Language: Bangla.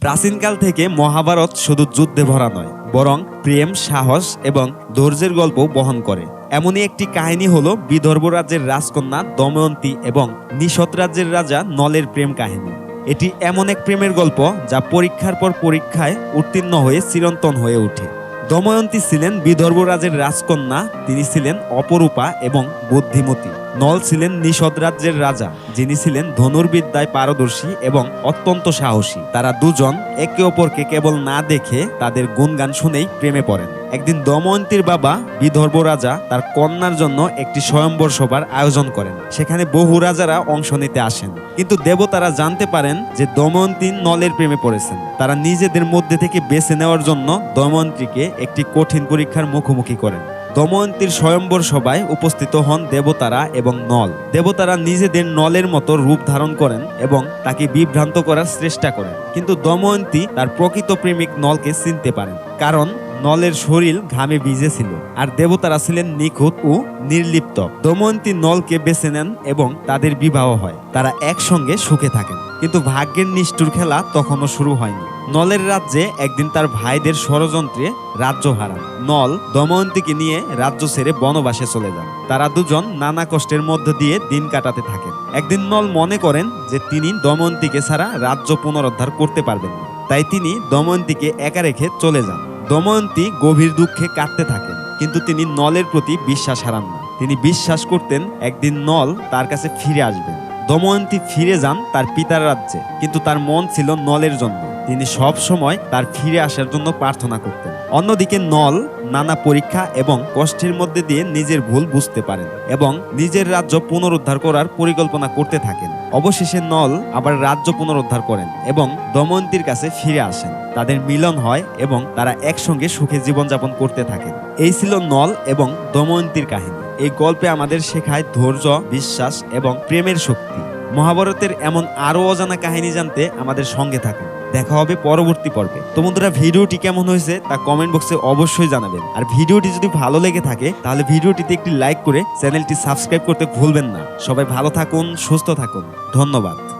প্রাচীনকাল থেকে মহাভারত শুধু যুদ্ধে ভরা নয়, বরং প্রেম, সাহস এবং ধৈর্যের গল্প বহন করে। এমনই একটি কাহিনী হলো বিদর্ভ রাজ্যের রাজকন্যা দময়ন্তী এবং নিষদ রাজ্যের রাজা নলের প্রেম কাহিনী। এটি এমন এক প্রেমের গল্প যা পরীক্ষার পর পরীক্ষায় উত্তীর্ণ হয়ে চিরন্তন হয়ে ওঠে। দময়ন্তী ছিলেন বিদর্ভ রাজের রাজকন্যা, তিনি ছিলেন অপরূপা এবং বুদ্ধিমতী। নল ছিলেন নিষদ রাজ্যের রাজা, যিনি ছিলেন ধনুর্বিদ্যায় পারদর্শী এবং অত্যন্ত সাহসী। তারা দুজন একে অপরকে কেবল না দেখে তাদের গুণগান শুনেই প্রেমে পড়েন। একদিন দময়ন্তীর বাবা, বিদর্ভ রাজা, তার কন্যার জন্য একটি স্বয়ম্বর সভার আয়োজন করেন। সেখানে বহু রাজারা অংশ নিতে আসেন। কিন্তু দেবতারা জানতে পারেন যে দময়ন্তী নলের প্রেমে পড়েছেন। তারা নিজেদের মধ্যে থেকে বেছে নেওয়ার জন্য দময়ন্তীকে একটি কঠিন পরীক্ষার মুখোমুখি করেন। দময়ন্তীর স্বয়ম্বর সভায় উপস্থিত হন দেবতারা এবং নল। দেবতারা নিজেদের নলের মতো রূপ ধারণ করেন এবং তাকে বিভ্রান্ত করার চেষ্টা করেন। কিন্তু দময়ন্তী তার প্রকৃত প্রেমিক নলকে চিনতে পারেন, কারণ নলের শরীর ঘামে ভিজেছিল আর দেবতারা ছিলেন নিখুঁত ও নির্লিপ্ত। দময়ন্তী নলকে বেছে নেন এবং তাদের বিবাহ হয়। তারা একসঙ্গে সুখে থাকেন। কিন্তু ভাগ্যের নিষ্ঠুর খেলা তখনও শুরু হয়নি। নলের রাজ্যে একদিন তার ভাইদের ষড়যন্ত্রে রাজ্য হারান। নল দময়ন্তীকে নিয়ে রাজ্য ছেড়ে বনবাসে চলে যান। তারা দুজন নানা কষ্টের মধ্য দিয়ে দিন কাটাতে থাকেন। একদিন নল মনে করেন যে তিনি দময়ন্তীকে ছাড়া রাজ্য পুনরুদ্ধার করতে পারবেন না। তাই তিনি দময়ন্তীকে একা রেখে চলে যান। দময়ন্তী গভীর দুঃখে কাঁদতে থাকেন, কিন্তু তিনি নলের প্রতি বিশ্বাস হারান না। তিনি বিশ্বাস করতেন একদিন নল তার কাছে ফিরে আসবেন দময়ন্তী ফিরে যান তার পিতার রাজ্যে, কিন্তু তার মন ছিল নলের জন্য। তিনি সব সময় তার ফিরে আসার জন্য প্রার্থনা করতেন। অন্যদিকে নল, নানা পরীক্ষা এবং কষ্টের মধ্যে দিয়ে নিজের ভুল বুঝতে পারেন এবং নিজের রাজ্য পুনরুদ্ধার করার পরিকল্পনা করতে থাকেন। অবশেষে নল আবার রাজ্য পুনরুদ্ধার করেন এবং দময়ন্তীর কাছে ফিরে আসেন। তাদের মিলন হয় এবং তারা একসঙ্গে সুখে জীবনযাপন করতে থাকেন। এই ছিল নল এবং দময়ন্তীর কাহিনী। এই গল্পে আমাদের শেখায় ধৈর্য, বিশ্বাস এবং প্রেমের শক্তি। মহাভারতের এমন আরও অজানা কাহিনী জানতে আমাদের সঙ্গে থাকুন। দেখা হবে পরবর্তী পর্বে। তো বন্ধুরা, ভিডিওটি কেমন হয়েছে তা কমেন্ট বক্সে অবশ্যই জানাবেন। আর ভিডিওটি যদি ভালো লেগে থাকে, তাহলে ভিডিওটিতে একটি লাইক করে চ্যানেলটি সাবস্ক্রাইব করতে ভুলবেন না। সবাই ভালো থাকুন, সুস্থ থাকুন। ধন্যবাদ।